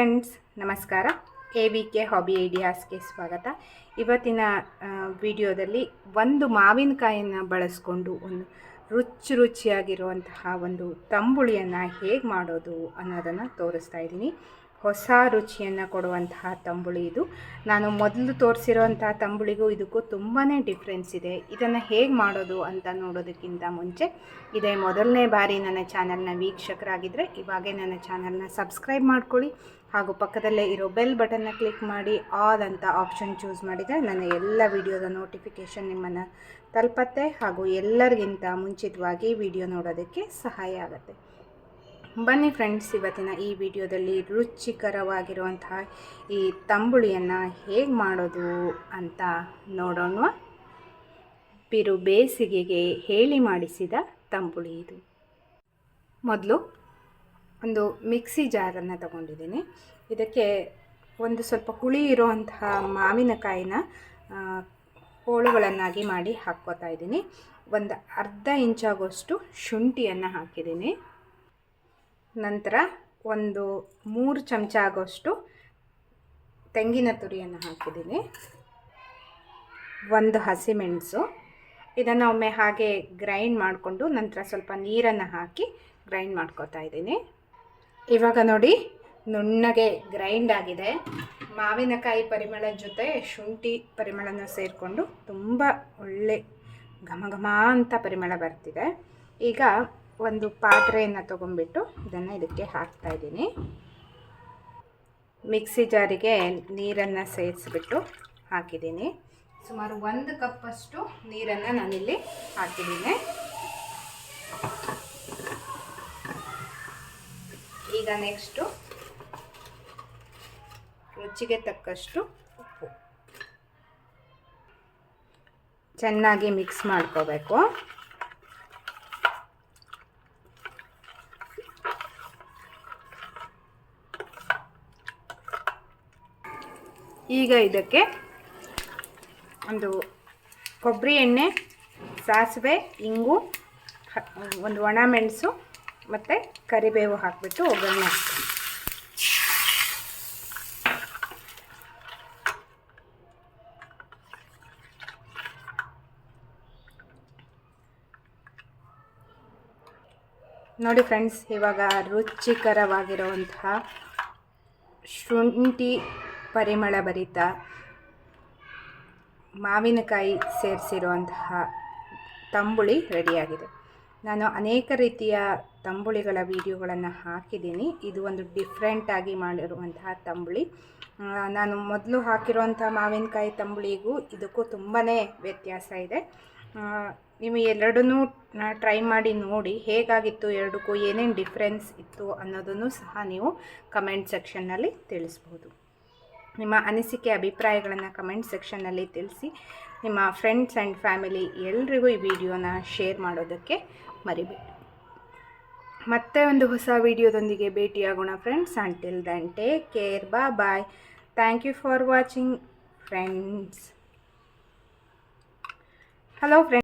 Friends ನಮಸ್ಕಾರ. A V K hobby ಐಡಿಯಾಸ್ಗೆ ಸ್ವಾಗತ. ಇವತ್ತಿನ ವಿಡಿಯೋದಲ್ಲಿ ಒಂದು ಮಾವಿನಕಾಯಿಯನ್ನು ಬಳಸ್ಕೊಂಡು ಒಂದು ರುಚಿ ರುಚಿಯಾಗಿರುವಂತಹ ಒಂದು ತಂಬುಳಿಯನ್ನು ಹೇಗೆ ಮಾಡೋದು ಅನ್ನೋದನ್ನು ತೋರಿಸ್ತಾ ಇದ್ದೀನಿ. ಹೊಸ ರುಚಿಯನ್ನು ಕೊಡುವಂತಹ ತಂಬುಳಿ ಇದು. ನಾನು ಮೊದಲು ತೋರಿಸಿರುವಂತಹ ತಂಬುಳಿಗೂ ಇದಕ್ಕೂ ತುಂಬಾ ಡಿಫ್ರೆನ್ಸ್ ಇದೆ. ಇದನ್ನು ಹೇಗೆ ಮಾಡೋದು ಅಂತ ನೋಡೋದಕ್ಕಿಂತ ಮುಂಚೆ ಇದೇ ಮೊದಲನೇ ಬಾರಿ ನನ್ನ ಚಾನಲ್ನ ವೀಕ್ಷಕರಾಗಿದ್ದರೆ ಇವಾಗೇ ನನ್ನ ಚಾನಲ್ನ ಸಬ್ಸ್ಕ್ರೈಬ್ ಮಾಡ್ಕೊಳ್ಳಿ. ಹಾಗೂ ಪಕ್ಕದಲ್ಲೇ ಇರೋ ಬೆಲ್ ಬಟನ್ನ ಕ್ಲಿಕ್ ಮಾಡಿ ಆಲ್ ಅಂತ ಆಪ್ಷನ್ ಚೂಸ್ ಮಾಡಿದರೆ ನನ್ನ ಎಲ್ಲ ವಿಡಿಯೋದ ನೋಟಿಫಿಕೇಷನ್ ನಿಮ್ಮನ್ನು ತಲುಪತ್ತೆ. ಹಾಗೂ ಎಲ್ಲರಿಗಿಂತ ಮುಂಚಿತವಾಗಿ ವಿಡಿಯೋ ನೋಡೋದಕ್ಕೆ ಸಹಾಯ ಆಗುತ್ತೆ. ಬನ್ನಿ ಫ್ರೆಂಡ್ಸ್ ಇವತ್ತಿನ ಈ ವಿಡಿಯೋದಲ್ಲಿ ರುಚಿಕರವಾಗಿರುವಂತಹ ಈ ತಂಬುಳಿಯನ್ನು ಹೇಗೆ ಮಾಡೋದು ಅಂತ ನೋಡೋಣ. ಬಿರು ಬೇಸಿಗೆಗೆ ಹೇಳಿ ಮಾಡಿಸಿದ ತಂಬುಳಿ ಇದು. ಮೊದಲು ಒಂದು ಮಿಕ್ಸಿ ಜಾರನ್ನು ತಗೊಂಡಿದ್ದೀನಿ. ಇದಕ್ಕೆ ಒಂದು ಸ್ವಲ್ಪ ಹುಳಿ ಇರುವಂತಹ ಮಾವಿನಕಾಯಿನ ಹೋಳುಗಳನ್ನಾಗಿ ಮಾಡಿ ಹಾಕ್ಕೋತಾ ಇದ್ದೀನಿ. ಒಂದು ಅರ್ಧ ಇಂಚಾಗುವಷ್ಟು ಶುಂಠಿಯನ್ನು ಹಾಕಿದ್ದೀನಿ. ನಂತರ ಒಂದು ಮೂರು ಚಮಚ ಆಗೋಷ್ಟು ತೆಂಗಿನ ತುರಿಯನ್ನು ಹಾಕಿದ್ದೀನಿ. ಒಂದು ಹಸಿಮೆಣಸು ಇದನ್ನು ಒಮ್ಮೆ ಹಾಗೆ ಗ್ರೈಂಡ್ ಮಾಡಿಕೊಂಡು ನಂತರ ಸ್ವಲ್ಪ ನೀರನ್ನು ಹಾಕಿ ಗ್ರೈಂಡ್ ಮಾಡ್ಕೋತಾ ಇದ್ದೀನಿ. ಇವಾಗ ನೋಡಿ ನುಣ್ಣಗೆ ಗ್ರೈಂಡ್ ಆಗಿದೆ. ಮಾವಿನಕಾಯಿ ಪರಿಮಳದ ಜೊತೆ ಶುಂಠಿ ಪರಿಮಳನ ಸೇರಿಕೊಂಡು ತುಂಬ ಒಳ್ಳೆ ಘಮ ಘಮ ಅಂತ ಪರಿಮಳ ಬರ್ತಿದೆ. ಈಗ ಒಂದು ಪಾತ್ರೆಯನ್ನು ತೊಗೊಂಡ್ಬಿಟ್ಟು ಇದನ್ನು ಇದಕ್ಕೆ ಹಾಕ್ತಾ ಇದ್ದೀನಿ. ಮಿಕ್ಸಿ ಜಾರಿಗೆ ನೀರನ್ನು ಸೇರಿಸ್ಬಿಟ್ಟು ಹಾಕಿದ್ದೀನಿ. ಸುಮಾರು ಒಂದು ಕಪ್ಪಷ್ಟು ನೀರನ್ನು ನಾನಿಲ್ಲಿ ಹಾಕಿದ್ದೀನಿ. ಈಗ ನೆಕ್ಸ್ಟು ರುಚಿಗೆ ತಕ್ಕಷ್ಟು ಉಪ್ಪು. ಚೆನ್ನಾಗಿ ಮಿಕ್ಸ್ ಮಾಡ್ಕೋಬೇಕು. ಈಗ ಇದಕ್ಕೆ ಒಂದು ಕೊಬ್ಬರಿ ಎಣ್ಣೆ, ಸಾಸಿವೆ, ಇಂಗು ಒಂದು ಒಣ ಮೆಣಸು ಮತ್ತು ಕರಿಬೇವು ಹಾಕಿಬಿಟ್ಟು ಒಗ್ಗರಣೆ ನೋಡಿ ಫ್ರೆಂಡ್ಸ್, ಇವಾಗ ರುಚಿಕರವಾಗಿರುವಂತಹ ಶುಂಠಿ ಪರಿಮಳ ಭರಿತ ಮಾವಿನಕಾಯಿ ಸೇರಿಸಿರುವಂತಹ ತಂಬುಳಿ ರೆಡಿಯಾಗಿದೆ. ನಾನು ಅನೇಕ ರೀತಿಯ ತಂಬುಳಿಗಳ ವಿಡಿಯೋಗಳನ್ನು ಹಾಕಿದ್ದೀನಿ. ಇದು ಒಂದು ಡಿಫ್ರೆಂಟಾಗಿ ಮಾಡಿರುವಂತಹ ತಂಬುಳಿ. ನಾನು ಮೊದಲು ಹಾಕಿರುವಂಥ ಮಾವಿನಕಾಯಿ ತಂಬುಳಿಗೂ ಇದಕ್ಕೂ ತುಂಬಾ ವ್ಯತ್ಯಾಸ ಇದೆ. ನೀವು ಎರಡನ್ನೂ ಟ್ರೈ ಮಾಡಿ ನೋಡಿ ಹೇಗಾಗಿತ್ತು, ಎರಡಕ್ಕೂ ಏನೇನು ಡಿಫ್ರೆನ್ಸ್ ಇತ್ತು ಅನ್ನೋದನ್ನು ಸಹ ನೀವು ಕಮೆಂಟ್ ಸೆಕ್ಷನ್ನಲ್ಲಿ ತಿಳಿಸ್ಬೋದು. ನಿಮ್ಮ ಅನಿಸಿಕೆ, ಅಭಿಪ್ರಾಯಗಳನ್ನು ಕಮೆಂಟ್ ಸೆಕ್ಷನ್ನಲ್ಲಿ ತಿಳಿಸಿ. ನಿಮ್ಮ ಫ್ರೆಂಡ್ಸ್ ಆ್ಯಂಡ್ ಫ್ಯಾಮಿಲಿ ಎಲ್ರಿಗೂ ಈ ವಿಡಿಯೋನ ಶೇರ್ ಮಾಡೋದಕ್ಕೆ ಮರಿಬೇಡಿ. ಮತ್ತೆ ಒಂದು ಹೊಸ ವಿಡಿಯೋದೊಂದಿಗೆ ಭೇಟಿಯಾಗೋಣ friends until then take care ಬಾ bye thank you for watching friends hello friends